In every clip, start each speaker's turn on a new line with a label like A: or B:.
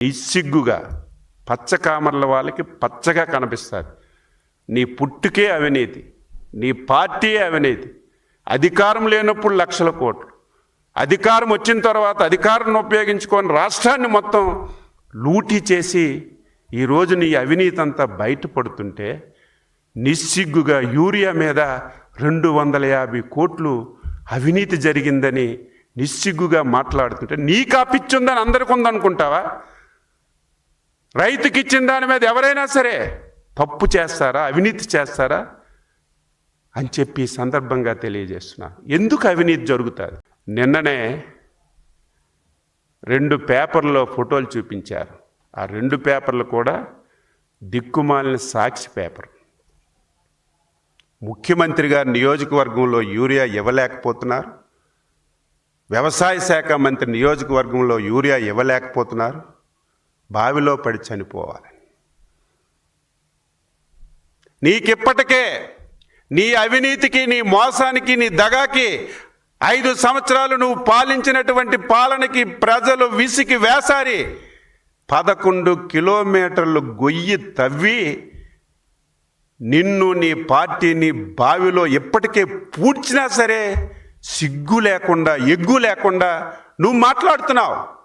A: ఇసిగ్గుగా పచ్చ కామర్ల వాళ్ళకి పచ్చగా కనిపిస్తుంది నీ పుట్టుకే అవినీతి నీ పార్టీయే అవినీతి. అధికారం లేనప్పుడు లక్షల కోట్లు. అధికారం వచ్చిన తర్వాత అధికారాన్ని ఉపయోగించుకొని రాష్ట్రాన్ని మొత్తం లూటీ చేసి ఈరోజు నీ అవినీతి అంతా బయటపడుతుంటే నిస్సిగ్గుగా యూరియా మీద రెండు వందల యాభై కోట్లు అవినీతి జరిగిందని నిస్సిగ్గుగా మాట్లాడుతుంటే నీకు ఆ పిచ్చి ఉందని అందరికి ఉందనుకుంటావా? రైతుకి ఇచ్చిన దాని మీద ఎవరైనా సరే తప్పు చేస్తారా? అవినీతి చేస్తారా? అని చెప్పి సందర్భంగా తెలియజేస్తున్నా ఎందుకు అవినీతి జరుగుతుంది నిన్ననే రెండు పేపర్లో ఫోటోలు చూపించారు. ఆ రెండు పేపర్లు కూడా దిక్కుమాలిన సాక్షి పేపర్. ముఖ్యమంత్రి గారి నియోజకవర్గంలో యూరియా ఇవ్వలేకపోతున్నారు. వ్యవసాయ శాఖ మంత్రి నియోజకవర్గంలో యూరియా ఇవ్వలేకపోతున్నారు. బావిలో పడి చనిపోవాలి. నీకిప్పటికే నీ అవినీతికి నీ మోసానికి నీ దగాకి ఐదు సంవత్సరాలు నువ్వు పాలించినటువంటి పాలనకి ప్రజలు విసికి వేసారి. పదకొండు కిలోమీటర్లు గొయ్యి తవ్వి నిన్ను నీ పార్టీని బావిలో ఎప్పటికే పూడ్చినా సరే సిగ్గు లేకుండా ఎగ్గు లేకుండా నువ్వు మాట్లాడుతున్నావు.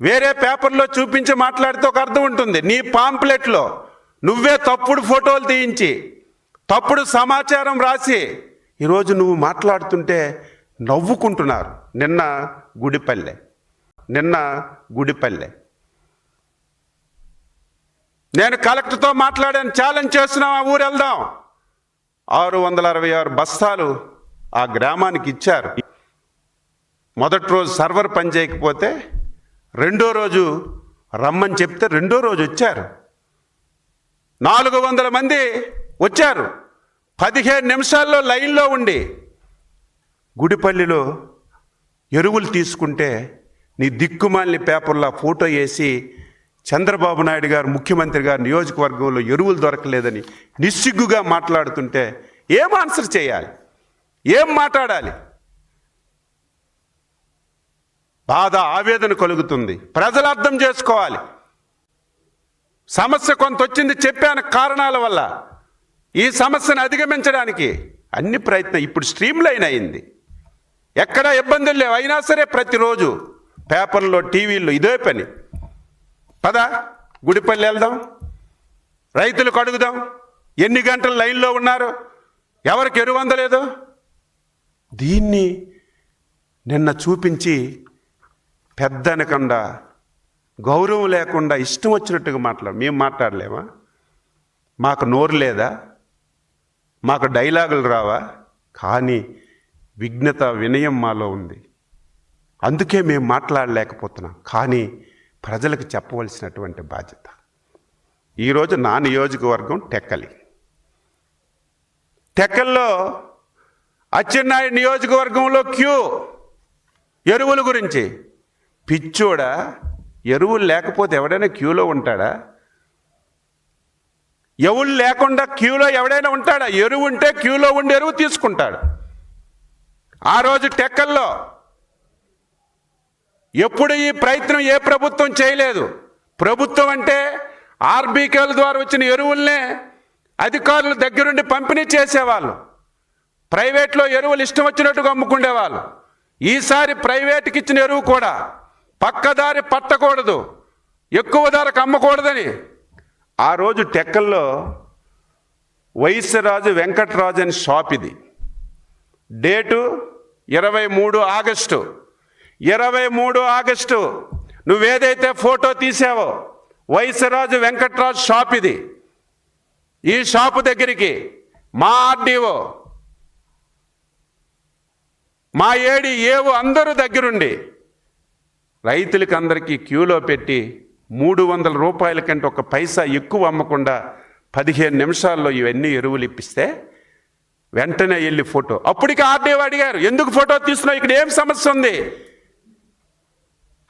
A: వేరే పేపర్లో చూపించి మాట్లాడితే ఒక అర్థం ఉంటుంది. నీ పాంప్లెట్లో నువ్వే తప్పుడు ఫోటోలు తీయించి తప్పుడు సమాచారం రాసి ఈరోజు నువ్వు మాట్లాడుతుంటే నవ్వుకుంటున్నారు. నిన్న గుడిపల్లె. నిన్న గుడిపల్లె. నేను కలెక్టర్తో మాట్లాడాను ఛాలెంజ్ చేస్తున్నాం ఆ ఊరు వెళ్దాం. ఆరు వందల అరవై ఆరు బస్తాలు ఆ గ్రామానికి ఇచ్చారు. మొదటి రోజు సర్వర్ పని చేయకపోతే రెండో రోజు రమ్మని చెప్తే రెండో రోజు వచ్చారు. నాలుగు వందల మంది వచ్చారు. పదిహేను నిమిషాల్లో లైన్లో ఉండి గుడిపల్లిలో ఎరువులు తీసుకుంటే నీ దిక్కుమాలిని పేపర్లో ఫోటో వేసి చంద్రబాబు నాయుడు గారు ముఖ్యమంత్రి గారు నియోజకవర్గంలో ఎరువులు దొరకలేదని నిస్సిగ్గుగా మాట్లాడుతుంటే ఏం ఆన్సర్ చేయాలి? ఏం మాట్లాడాలి? బాధ ఆవేదన కలుగుతుంది. ప్రజలు అర్థం చేసుకోవాలి. సమస్య కొంత వచ్చింది చెప్పాను కారణాల వల్ల. ఈ సమస్యను అధిగమించడానికి అన్ని ప్రయత్నం ఇప్పుడు స్ట్రీమ్ లైన్ అయింది. ఎక్కడా ఇబ్బందులు లేవు. అయినా సరే ప్రతిరోజు పేపర్లో టీవీల్లో ఇదే పని. పద? గుడిపల్లి వెళ్దాం. రైతులకు అడుగుదాం. ఎన్ని గంటలు లైన్లో ఉన్నారు? ఎవరికి ఎరువందలేదు దీన్ని నిన్న చూపించి పెద్దనకుండా గౌరవం లేకుండా ఇష్టం వచ్చినట్టుగా మాట్లాడు. మేము మాట్లాడలేమా? మాకు నోరు లేదా? మాకు డైలాగులు రావా? కానీ విఘ్నత వినయం మాలో ఉంది. అందుకే మేము మాట్లాడలేకపోతున్నాం. కానీ ప్రజలకు చెప్పవలసినటువంటి బాధ్యత. ఈరోజు నా నియోజకవర్గం టెక్కలి. టెక్కల్లో అచ్చెన్నాయుడు నియోజకవర్గంలో క్యూ? ఎరువుల గురించి. పిచ్చోడా? ఎరువులు లేకపోతే ఎవడైనా క్యూలో ఉంటాడా? ఎవులు లేకుండా క్యూలో ఎవడైనా ఉంటాడా? ఎరువు ఉంటే క్యూలో ఉండి ఎరువు తీసుకుంటాడు. ఆ రోజు టెక్కల్లో ఎప్పుడు ఈ ప్రయత్నం ఏ ప్రభుత్వం చేయలేదు? ప్రభుత్వం అంటే ఆర్బీకేల ద్వారా వచ్చిన ఎరువుల్నే అధికారుల దగ్గరుండి పంపిణీ చేసేవాళ్ళు. ప్రైవేట్లో ఎరువులు ఇష్టం వచ్చినట్టుగా అమ్ముకుండేవాళ్ళు. ఈసారి ప్రైవేట్కి ఇచ్చిన ఎరువు కూడా పక్కదారి పట్టకూడదు ఎక్కువ ధరకు అమ్మకూడదని. ఆ రోజు టెక్కల్లో వైశ్యరాజు వెంకటరాజు అని షాప్ ఇది. డేటు ఇరవై మూడు ఆగస్టు. ఇరవై మూడు ఆగస్టు నువ్వేదైతే ఫోటో తీసావో వైశ్యరాజు వెంకట్రాజు షాప్ ఇది. ఈ షాపు దగ్గరికి మా ఆర్డీఓ మా ఏడి ఏవు అందరూ దగ్గరుండి రైతులకి అందరికీ క్యూలో పెట్టి మూడు వందల రూపాయల కంటే ఒక పైసా ఎక్కువ అమ్మకుండా పదిహేను నిమిషాల్లో ఇవన్నీ ఎరువులు ఇప్పిస్తే వెంటనే వెళ్ళి ఫోటో. అప్పటికి ఆర్డీఓ అడిగారు ఎందుకు ఫోటో తీస్తున్నావు? ఇక్కడ ఏం సమస్య ఉంది?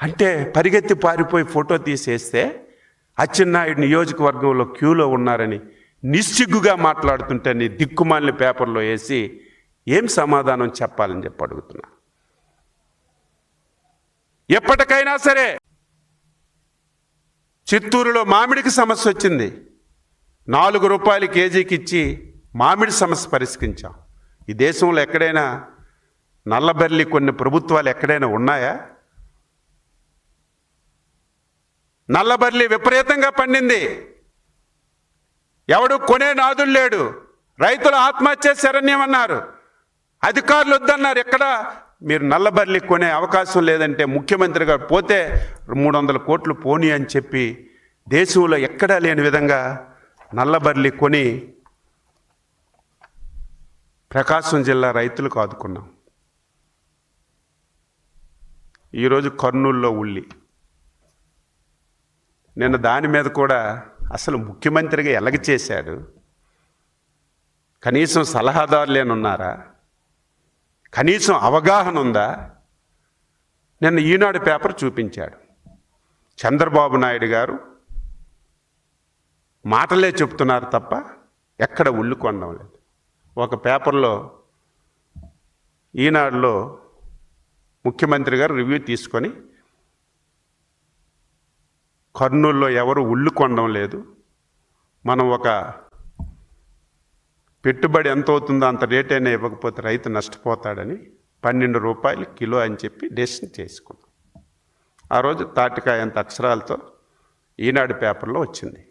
A: అంటే పరిగెత్తి పారిపోయి ఫోటో తీసేస్తే అచ్చెన్నాయుడు నియోజకవర్గంలో క్యూలో ఉన్నారని నిస్సిగ్గుగా మాట్లాడుతుంటే నీ దిక్కుమాలిన పేపర్లో వేసి ఏం సమాధానం చెప్పాలని చెప్పి అడుగుతున్నా. ఎప్పటికైనా సరే చిత్తూరులో మామిడికి సమస్య వచ్చింది. నాలుగు రూపాయలు కేజీకి ఇచ్చి మామిడి సమస్య పరిష్కరించాం. ఈ దేశంలో ఎక్కడైనా నల్లబెర్లి కొన్ని ప్రభుత్వాలు ఎక్కడైనా ఉన్నాయా? నల్లబర్లి విపరీతంగా పండింది. ఎవడు కొనే నాదులు లేడు. రైతులు ఆత్మహత్య శరణ్యం అన్నారు. అధికారులు వద్దన్నారు. ఎక్కడ మీరు నల్లబర్లి కొనే అవకాశం లేదంటే ముఖ్యమంత్రి గారు పోతే మూడు వందల కోట్లు పోనీ అని చెప్పి దేశంలో ఎక్కడా లేని విధంగా నల్లబర్లి కొని ప్రకాశం జిల్లా రైతులకు ఆదుకున్నాం. ఈరోజు కర్నూలులో ఉల్లి. నిన్న దాని మీద కూడా అసలు ముఖ్యమంత్రిగా ఎలగ చేశాడు? కనీసం సలహాదారులేనున్నారా? కనీసం అవగాహన ఉందా? నిన్న ఈనాడు పేపర్ చూపించాడు. చంద్రబాబు నాయుడు గారు మాటలే చెప్తున్నారు తప్ప ఎక్కడ ఉల్లు కొనడం లేదు. ఒక పేపర్లో ఈనాడులో ముఖ్యమంత్రి గారు రివ్యూ తీసుకొని కర్నూల్లో ఎవరు ఉల్లు కొనడం లేదు. మనం ఒక పెట్టుబడి ఎంత అవుతుందో అంత రేట్ అయినా ఇవ్వకపోతే రైతు నష్టపోతాడని పన్నెండు రూపాయలు కిలో అని చెప్పి డెసిషన్ చేసుకున్నాం. ఆ రోజు తాటికాయ అంత అక్షరాలతో ఈనాడు పేపర్లో వచ్చింది.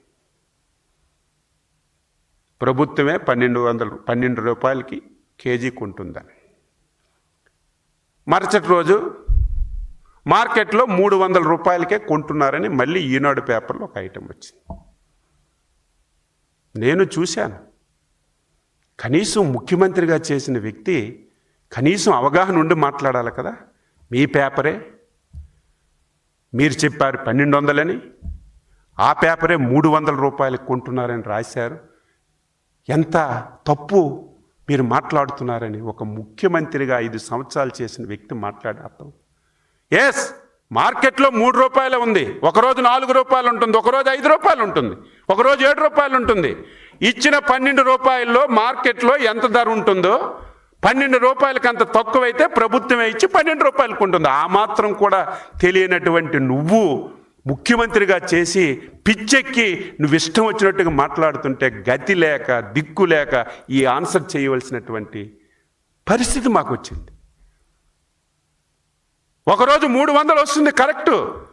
A: ప్రభుత్వమే పన్నెండు వందలు పన్నెండు రూపాయలకి కేజీకి ఉంటుందని మరుసటి రోజు మార్కెట్లో మూడు వందల రూపాయలకే కొంటున్నారని మళ్ళీ ఈనాడు పేపర్లో ఒక ఐటెం వచ్చింది. నేను చూశాను. కనీసం ముఖ్యమంత్రిగా చేసిన వ్యక్తి కనీసం అవగాహన ఉండి మాట్లాడాలి కదా? మీ పేపరే. మీరు చెప్పారు పన్నెండు వందలని ఆ పేపరే మూడు వందల రూపాయలకు కొంటున్నారని రాశారు. ఎంత తప్పు మీరు మాట్లాడుతున్నారని ఒక ముఖ్యమంత్రిగా ఐదు సంవత్సరాలు చేసిన వ్యక్తి మాట్లాడే అర్థం. ఎస్ మార్కెట్లో మూడు రూపాయలు ఉంది. ఒకరోజు నాలుగు రూపాయలు ఉంటుంది ఒకరోజు ఐదు రూపాయలు ఉంటుంది ఒకరోజు ఏడు రూపాయలు ఉంటుంది ఇచ్చిన పన్నెండు రూపాయల్లో మార్కెట్లో ఎంత ధర ఉంటుందో పన్నెండు రూపాయలకి అంత తక్కువైతే ప్రభుత్వమే ఇచ్చి పన్నెండు రూపాయలకు ఉంటుంది. ఆ మాత్రం కూడా తెలియనటువంటి నువ్వు ముఖ్యమంత్రిగా చేసి పిచ్చెక్కి నువ్వు ఇష్టం వచ్చినట్టుగా మాట్లాడుతుంటే గతి లేక దిక్కు లేక ఈ ఆన్సర్ చేయవలసినటువంటి పరిస్థితి మాకు వచ్చింది ఒకరోజు మూడు వందలు వస్తుంది కరెక్టు.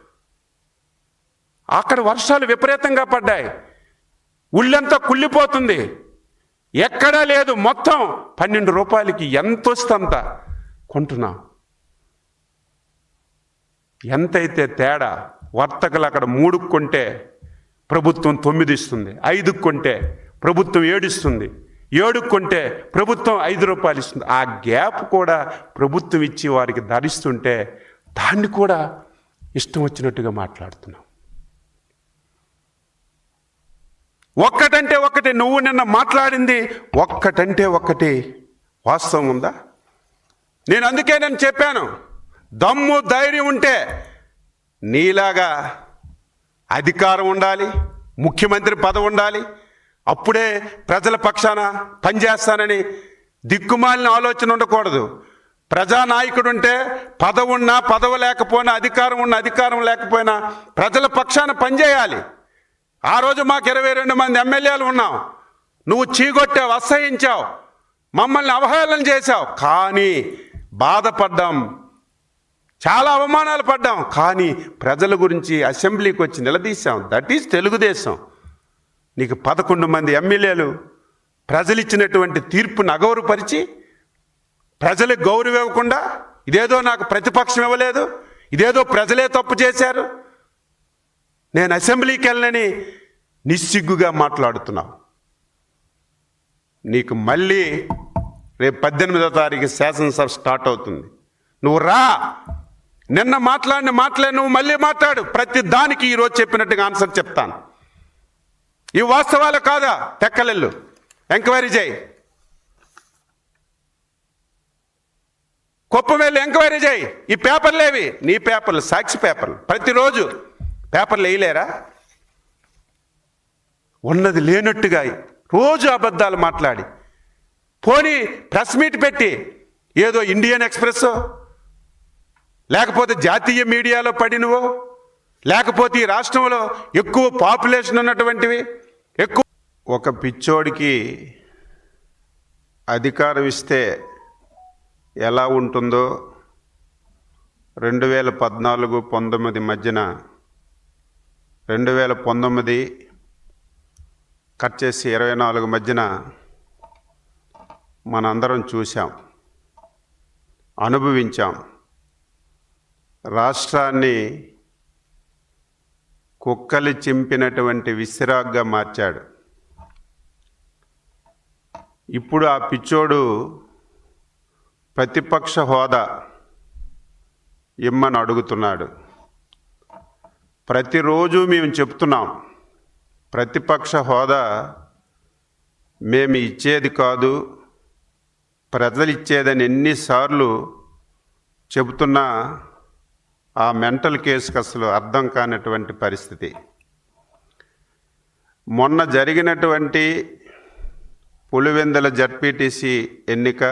A: అక్కడ వర్షాలు విపరీతంగా పడ్డాయి. ఉళ్ళంతా కుళ్ళిపోతుంది. ఎక్కడా లేదు మొత్తం పన్నెండు రూపాయలకి ఎంత వస్తంత కొంటున్నాం. ఎంతైతే తేడా వర్తకులు అక్కడ మూడుకు కొంటే ప్రభుత్వం తొమ్మిది ఇస్తుంది ఐదుకు కొంటే ప్రభుత్వం ఏడిస్తుంది ఏడుకు కొంటే ప్రభుత్వం ఐదు రూపాయలు ఇస్తుంది. ఆ గ్యాప్ కూడా ప్రభుత్వం ఇచ్చి వారికి ధరిస్తుంటే దాన్ని కూడా ఇష్టం వచ్చినట్టుగా మాట్లాడుతున్నాం. ఒక్కటంటే ఒక్కటి నువ్వు నిన్న మాట్లాడింది ఒక్కటంటే ఒక్కటి. వాస్తవం ఉందా? నేను అందుకే నేను చెప్పాను దమ్ము ధైర్యం ఉంటే నీలాగా అధికారం ఉండాలి ముఖ్యమంత్రి పదవి ఉండాలి అప్పుడే ప్రజల పక్షాన పనిచేస్తానని దిక్కుమాలిన ఆలోచన ఉండకూడదు. ప్రజానాయకుడు ఉంటే పదవున్నా ఉన్నా పదవి లేకపోయినా అధికారం ఉన్న అధికారం లేకపోయినా ప్రజల పక్షాన పనిచేయాలి. ఆ రోజు మాకు ఇరవై రెండు మంది ఎమ్మెల్యేలు ఉన్నాం. నువ్వు చీగొట్టావు అసహించావు మమ్మల్ని అవహేళన చేశావు. కానీ బాధపడ్డాం చాలా అవమానాలు పడ్డాం. కానీ ప్రజల గురించి అసెంబ్లీకి వచ్చి నిలదీశాం. That is Telugu Desam. నీకు పదకొండు మంది ఎమ్మెల్యేలు ప్రజలు ఇచ్చినటువంటి తీర్పును అగౌరవపరిచి ప్రజలకు గౌరవం ఇవ్వకుండా ఇదేదో నాకు ప్రతిపక్షం ఇవ్వలేదు ఇదేదో ప్రజలే తప్పు చేశారు నేను అసెంబ్లీకి వెళ్ళనని నిస్సిగ్గుగా మాట్లాడుతున్నావు నీకు మళ్ళీ రేపు పద్దెనిమిదో తారీఖు శాసనసభ స్టార్ట్ అవుతుంది. నువ్వు రా. నిన్న మాట్లాడిన మాటలే నువ్వు మళ్ళీ మాట్లాడు. ప్రతి దానికి ఈరోజు చెప్పినట్టుగా ఆన్సర్ చెప్తాను. ఈ వాస్తవాలు కాదా? తెక్కలెల్లు ఎంక్వైరీ చేయి. కుప్పమేళ్ళు ఎంక్వైరీ చేయి. ఈ పేపర్లు ఏవి నీ పేపర్లు సాక్షి పేపర్లు. ప్రతిరోజు పేపర్లు వేయలేరా? ఉన్నది లేనట్టుగా రోజు అబద్ధాలు మాట్లాడి. పోనీ ప్రెస్ మీట్ పెట్టి ఏదో ఇండియన్ ఎక్స్ప్రెస్ లేకపోతే జాతీయ మీడియాలో పడినవో? లేకపోతే ఈ రాష్ట్రంలో ఎక్కువ పాపులేషన్ ఉన్నటువంటివి? ఎక్కువ ఒక పిచ్చోడికి అధికారం ఇస్తే ఎలా ఉంటుందో? రెండు వేల పద్నాలుగు పంతొమ్మిది మధ్యన రెండు వేల పంతొమ్మిది కట్ చేసి ఇరవై నాలుగు మధ్యన మనందరం చూసాం అనుభవించాం. రాష్ట్రాన్ని కుక్కలు చింపినటువంటి విసిరాగ్గా మార్చాడు. ఇప్పుడు ఆ పిచ్చోడు ప్రతిపక్ష హోదా ఇమ్మని అడుగుతున్నాడు. ప్రతిరోజు మేము చెప్తున్నాం ప్రతిపక్ష హోదా మేము ఇచ్చేది కాదు ప్రజలు ఇచ్చేదని ఎన్నిసార్లు చెబుతున్నా ఆ మెంటల్ కేసుకు అసలు అర్థం కానటువంటి పరిస్థితి. మొన్న జరిగినటువంటి పులివెందుల జడ్పీటీసీ ఎన్నిక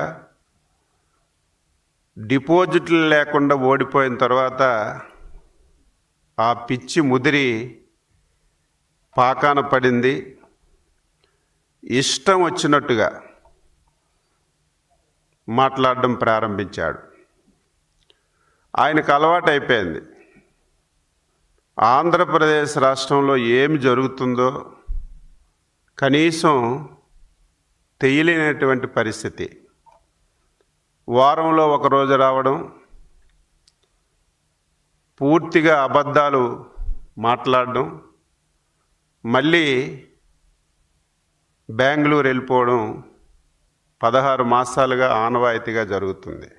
A: డిపాజిట్లు లేకుండా ఓడిపోయిన తర్వాత ఆ పిచ్చి ముదిరి పాకాన పడింది. ఇష్టం వచ్చినట్టుగా మాట్లాడడం ప్రారంభించాడు. ఆయనకు అలవాటు అయిపోయింది. ఆంధ్రప్రదేశ్ రాష్ట్రంలో ఏమి జరుగుతుందో కనీసం తెలియలేనటువంటి పరిస్థితి. వారంలో ఒక రోజు రావడం పూర్తిగా అబద్ధాలు మాట్లాడడం మళ్ళీ బెంగళూరు వెళ్ళిపోవడం పదహారు మాసాలుగా ఆనవాయితీగా జరుగుతుంది.